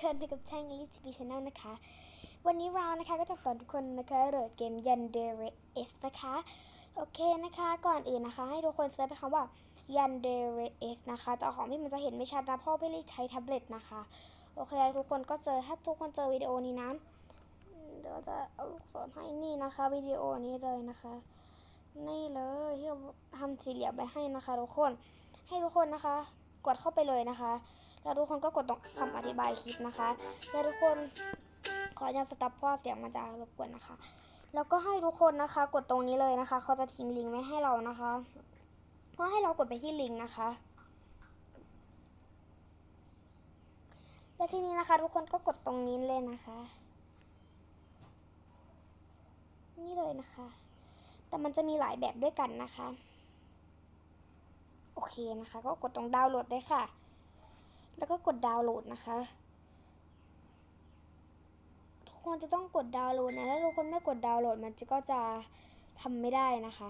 คนไปกับช่าง Elite TV Channel นะคะ วันนี้เรานะคะก็จะสอนทุกคนนะคะโหลดเกม Yandere S นะคะ โอเคนะคะ ก่อนอื่นนะคะ ให้ทุกคนเซิร์ชไปคำว่า Yandere S นะคะแต่ของพี่มันจะเห็นไม่ชัดนะเพราะพี่ลี่ใช้แท็บเล็ตนะคะ โอเค ทุกคนก็เจอถ้าทุกคนเจอวิดีโอนี้นะเดี๋ยวจะเอาลูกศรให้นี่นะคะวิดีโอนี้เลยนะคะ นี่เลยที่เราทำสี่เหลี่ยมไปให้นะคะ ทุกคนให้ทุกคนนะคะ กดเข้าไปเลยนะคะ แล้วทุกคนก็กดตรงคำอธิบายคลิปนะคะ แล้วทุกคนขออนุญาตสต็อปเพราะเสียงมันจะรบกวนนะคะ แล้วก็ให้ทุกคนนะคะ กดตรงนี้เลยนะคะ เขาจะทิ้งลิงก์ไว้ให้เรานะคะเพื่อให้เรากดไปที่ลิงก์นะคะและทีนี้นะคะ ทุกคนก็กดตรงนี้เลยนะคะ นี่เลยนะคะ แต่มันจะมีหลายแบบด้วยกันนะคะ โอเคนะคะ ก็กดตรงดาวน์โหลดได้ค่ะ ก็กดดาวน์โหลดนะคะ ทุกคนจะต้องกดดาวน์โหลดนะ ถ้าทุกคนไม่กดดาวน์โหลดมันจะก็จะทำไม่ได้นะคะ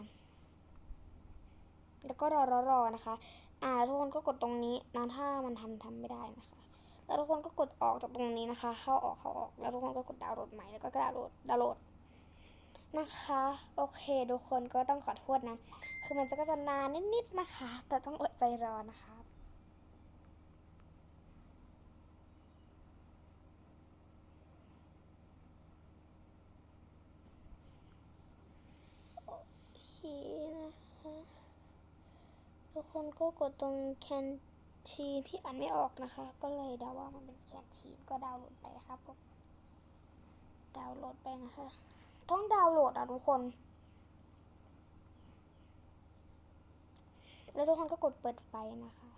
แล้วก็รอรอรอนะคะ อ่าทุกคนก็กดตรงนี้นะถ้ามันทำทำไม่ได้นะคะ แล้วทุกคนก็กดออกจากตรงนี้นะคะ เข้าออกเข้าออก แล้วทุกคนก็กดดาวน์โหลดใหม่ แล้วก็ดาวน์โหลดดาวน์โหลดนะคะ โอเค ทุกคนก็ต้องขอโทษนะ คือมันจะก็จะนานนิดๆนะคะ แต่ต้องอดใจรอนะคะ โอเคนะคะ ทุกคนก็กดตรงแคนทีนพี่อ่านไม่ออกนะคะ ก็เลยเดาว่ามันเป็นแคนทีนก็ดาวน์โหลดไปครับผมดาวน์โหลดไปนะคะ ต้องดาวน์โหลดอะทุกคน แล้วทุกคนก็กดเปิดไฟนะคะ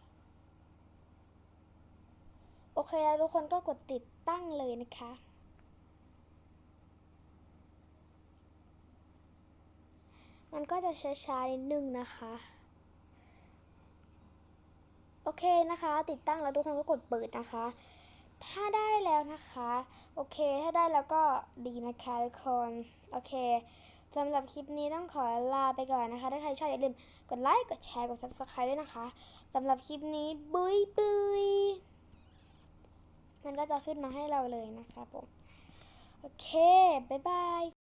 โอเคแล้วทุกคนก็กดติดตั้งเลยนะคะมันก็จะช้าๆนิดนึงนะคะ เคนะคะ ติดตั้งแล้วทุกคนก็กดเปิดนะคะ ถ้าได้แล้วนะคะ โอเค ถ้าได้แล้วก็ดีนะคะทุกคนโอเคสำหรับคลิปนี้ต้องขอลาไปก่อนนะคะ ถ้าใครชอบอย่าลืมกดไลค์กดแชร์กด subscribe ด้วยนะคะสำหรับคลิปนี้บุยบุยมันก็จะขึ้นมาให้เราเลยนะคะผมโอเค บ๊ายบาย